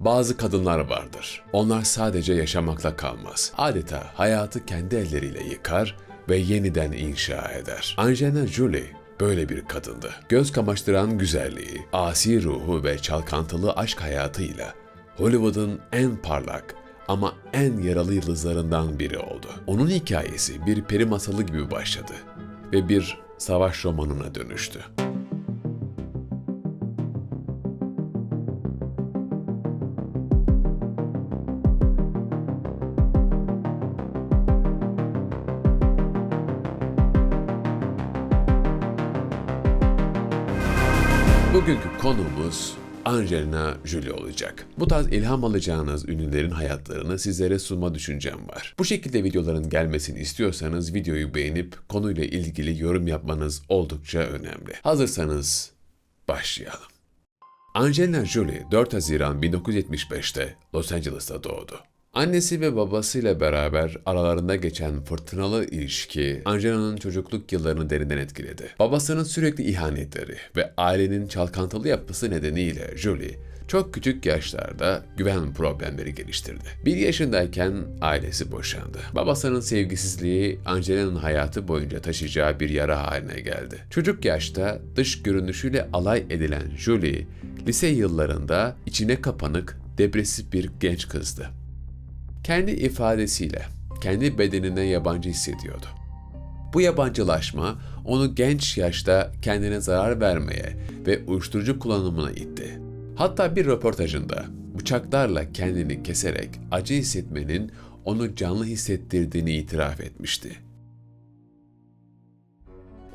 Bazı kadınlar vardır. Onlar sadece yaşamakla kalmaz. Adeta hayatı kendi elleriyle yıkar ve yeniden inşa eder. Angelina Jolie böyle bir kadındı. Göz kamaştıran güzelliği, asi ruhu ve çalkantılı aşk hayatıyla Hollywood'un en parlak ama en yaralı yıldızlarından biri oldu. Onun hikayesi bir peri masalı gibi başladı ve bir savaş romanına dönüştü. Bugünkü konuğumuz Angelina Jolie olacak. Bu tarz ilham alacağınız ünlülerin hayatlarını sizlere sunma düşüncem var. Bu şekilde videoların gelmesini istiyorsanız videoyu beğenip konuyla ilgili yorum yapmanız oldukça önemli. Hazırsanız başlayalım. Angelina Jolie 4 Haziran 1975'te Los Angeles'ta doğdu. Annesi ve babasıyla beraber aralarında geçen fırtınalı ilişki Angelina'nın çocukluk yıllarını derinden etkiledi. Babasının sürekli ihanetleri ve ailenin çalkantılı yapısı nedeniyle Jolie çok küçük yaşlarda güven problemleri geliştirdi. Bir yaşındayken ailesi boşandı. Babasının sevgisizliği Angelina'nın hayatı boyunca taşıyacağı bir yara haline geldi. Çocuk yaşta dış görünüşüyle alay edilen Jolie, lise yıllarında içine kapanık, depresif bir genç kızdı kendi ifadesiyle kendi bedenine yabancı hissediyordu. Bu yabancılaşma onu genç yaşta kendine zarar vermeye ve uyuşturucu kullanımına itti. Hatta bir röportajında bıçaklarla kendini keserek acı hissetmenin onu canlı hissettirdiğini itiraf etmişti.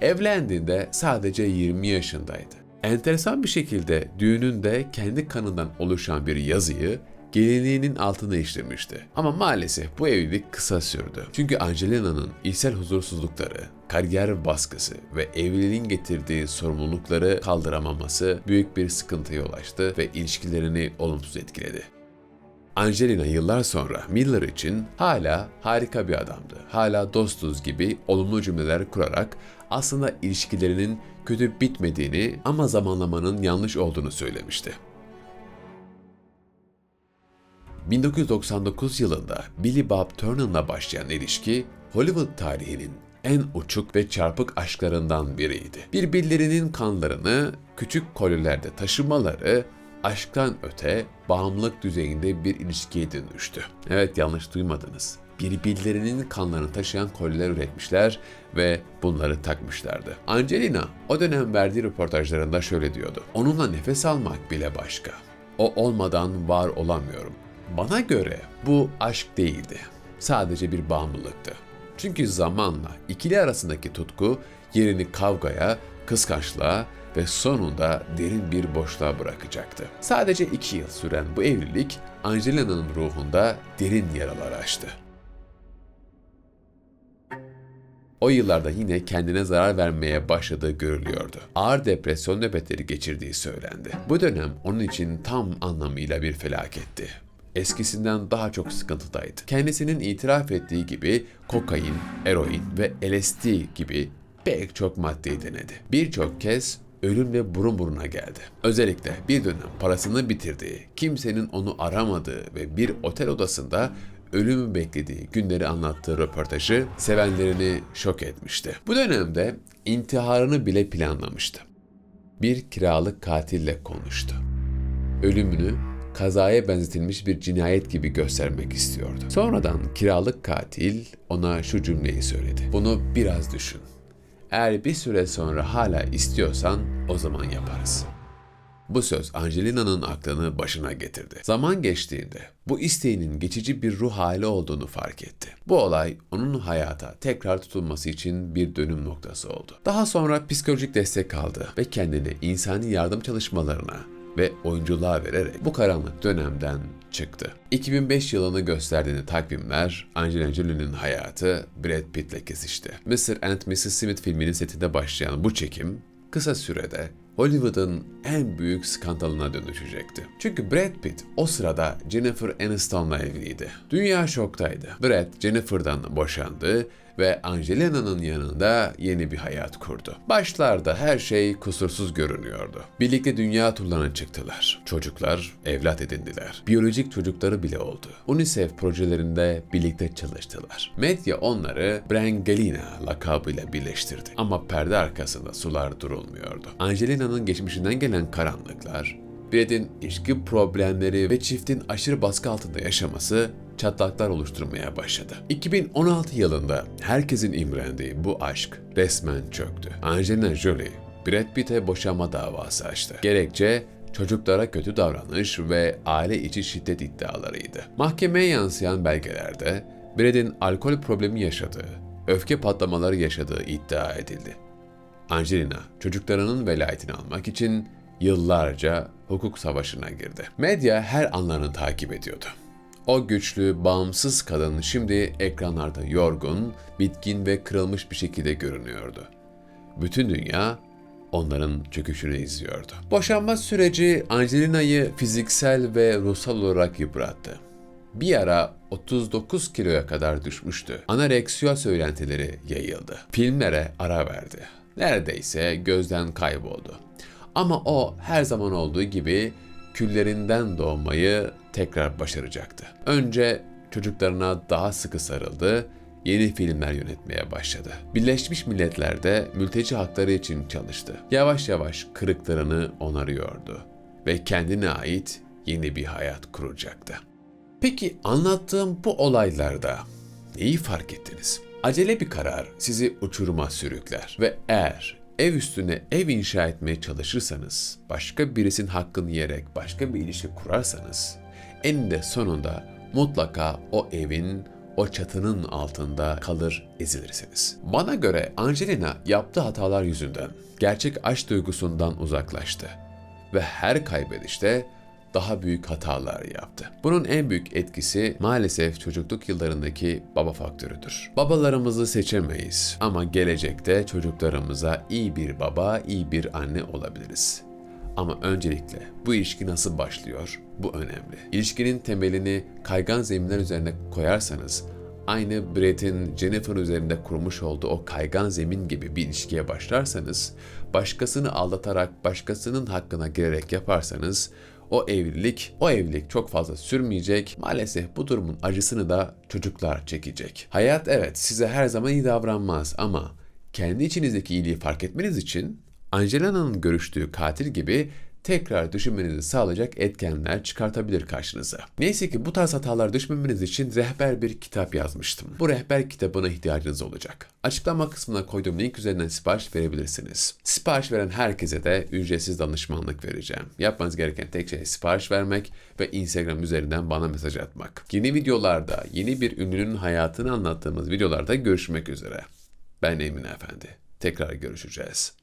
Evlendiğinde sadece 20 yaşındaydı. Enteresan bir şekilde düğününde kendi kanından oluşan bir yazıyı gelinliğinin altına işlemişti. Ama maalesef bu evlilik kısa sürdü. Çünkü Angelina'nın içsel huzursuzlukları, kariyer baskısı ve evliliğin getirdiği sorumlulukları kaldıramaması büyük bir sıkıntıya yol açtı ve ilişkilerini olumsuz etkiledi. Angelina yıllar sonra Miller için hala harika bir adamdı. Hala dostuz gibi olumlu cümleler kurarak aslında ilişkilerinin kötü bitmediğini ama zamanlamanın yanlış olduğunu söylemişti. 1999 yılında Billy Bob Thornton'la başlayan ilişki Hollywood tarihinin en uçuk ve çarpık aşklarından biriydi. Birbirlerinin kanlarını küçük kolilerde taşımaları aşktan öte bağımlılık düzeyinde bir ilişkiye dönüştü. Evet yanlış duymadınız. Birbirlerinin kanlarını taşıyan koliler üretmişler ve bunları takmışlardı. Angelina o dönem verdiği röportajlarında şöyle diyordu. Onunla nefes almak bile başka. O olmadan var olamıyorum. Bana göre bu aşk değildi. Sadece bir bağımlılıktı. Çünkü zamanla ikili arasındaki tutku yerini kavgaya, kıskançlığa ve sonunda derin bir boşluğa bırakacaktı. Sadece iki yıl süren bu evlilik Angelina'nın ruhunda derin yaralar açtı. O yıllarda yine kendine zarar vermeye başladığı görülüyordu. Ağır depresyon nöbetleri geçirdiği söylendi. Bu dönem onun için tam anlamıyla bir felaketti eskisinden daha çok sıkıntıdaydı. Kendisinin itiraf ettiği gibi kokain, eroin ve LSD gibi pek çok maddeyi denedi. Birçok kez ölümle burun buruna geldi. Özellikle bir dönem parasını bitirdiği, kimsenin onu aramadığı ve bir otel odasında ölümü beklediği günleri anlattığı röportajı sevenlerini şok etmişti. Bu dönemde intiharını bile planlamıştı. Bir kiralık katille konuştu. Ölümünü kazaya benzetilmiş bir cinayet gibi göstermek istiyordu. Sonradan kiralık katil ona şu cümleyi söyledi. Bunu biraz düşün. Eğer bir süre sonra hala istiyorsan o zaman yaparız. Bu söz Angelina'nın aklını başına getirdi. Zaman geçtiğinde bu isteğinin geçici bir ruh hali olduğunu fark etti. Bu olay onun hayata tekrar tutulması için bir dönüm noktası oldu. Daha sonra psikolojik destek aldı ve kendini insani yardım çalışmalarına ve oyunculuğa vererek bu karanlık dönemden çıktı. 2005 yılını gösterdiğini takvimler Angelina Jolie'nin hayatı Brad Pitt'le kesişti. Mr. and Mrs. Smith filminin setinde başlayan bu çekim kısa sürede Hollywood'un en büyük skandalına dönüşecekti. Çünkü Brad Pitt o sırada Jennifer Aniston'la evliydi. Dünya şoktaydı. Brad Jennifer'dan boşandı ve Angelina'nın yanında yeni bir hayat kurdu. Başlarda her şey kusursuz görünüyordu. Birlikte dünya turlarına çıktılar. Çocuklar evlat edindiler. Biyolojik çocukları bile oldu. UNICEF projelerinde birlikte çalıştılar. Medya onları Brangelina lakabıyla birleştirdi. Ama perde arkasında sular durulmuyordu. Angelina'nın geçmişinden gelen karanlıklar, Brad'in ilişki problemleri ve çiftin aşırı baskı altında yaşaması çatlaklar oluşturmaya başladı. 2016 yılında herkesin imrendiği bu aşk resmen çöktü. Angelina Jolie, Brad Pitt'e boşanma davası açtı. Gerekçe çocuklara kötü davranış ve aile içi şiddet iddialarıydı. Mahkemeye yansıyan belgelerde Brad'in alkol problemi yaşadığı, öfke patlamaları yaşadığı iddia edildi. Angelina çocuklarının velayetini almak için yıllarca hukuk savaşına girdi. Medya her anlarını takip ediyordu. O güçlü, bağımsız kadın şimdi ekranlarda yorgun, bitkin ve kırılmış bir şekilde görünüyordu. Bütün dünya onların çöküşünü izliyordu. Boşanma süreci Angelina'yı fiziksel ve ruhsal olarak yıprattı. Bir ara 39 kiloya kadar düşmüştü. Anoreksiya söylentileri yayıldı. Filmlere ara verdi. Neredeyse gözden kayboldu. Ama o her zaman olduğu gibi küllerinden doğmayı tekrar başaracaktı. Önce çocuklarına daha sıkı sarıldı, yeni filmler yönetmeye başladı. Birleşmiş Milletler'de mülteci hakları için çalıştı. Yavaş yavaş kırıklarını onarıyordu ve kendine ait yeni bir hayat kuracaktı. Peki anlattığım bu olaylarda neyi fark ettiniz? Acele bir karar sizi uçuruma sürükler ve eğer ev üstüne ev inşa etmeye çalışırsanız, başka birisinin hakkını yiyerek başka bir ilişki kurarsanız, eninde sonunda mutlaka o evin, o çatının altında kalır ezilirsiniz. Bana göre Angelina yaptığı hatalar yüzünden gerçek aşk duygusundan uzaklaştı ve her kaybedişte daha büyük hatalar yaptı. Bunun en büyük etkisi maalesef çocukluk yıllarındaki baba faktörüdür. Babalarımızı seçemeyiz ama gelecekte çocuklarımıza iyi bir baba, iyi bir anne olabiliriz. Ama öncelikle bu ilişki nasıl başlıyor? Bu önemli. İlişkinin temelini kaygan zeminler üzerine koyarsanız aynı Brett'in Jennifer üzerinde kurmuş olduğu o kaygan zemin gibi bir ilişkiye başlarsanız, başkasını aldatarak başkasının hakkına girerek yaparsanız o evlilik, o evlilik çok fazla sürmeyecek. Maalesef bu durumun acısını da çocuklar çekecek. Hayat evet size her zaman iyi davranmaz ama kendi içinizdeki iyiliği fark etmeniz için Angelina'nın görüştüğü katil gibi tekrar düşünmenizi sağlayacak etkenler çıkartabilir karşınıza. Neyse ki bu tarz hatalar düşmemeniz için rehber bir kitap yazmıştım. Bu rehber kitabına ihtiyacınız olacak. Açıklama kısmına koyduğum link üzerinden sipariş verebilirsiniz. Sipariş veren herkese de ücretsiz danışmanlık vereceğim. Yapmanız gereken tek şey sipariş vermek ve Instagram üzerinden bana mesaj atmak. Yeni videolarda, yeni bir ünlünün hayatını anlattığımız videolarda görüşmek üzere. Ben Emin Efendi. Tekrar görüşeceğiz.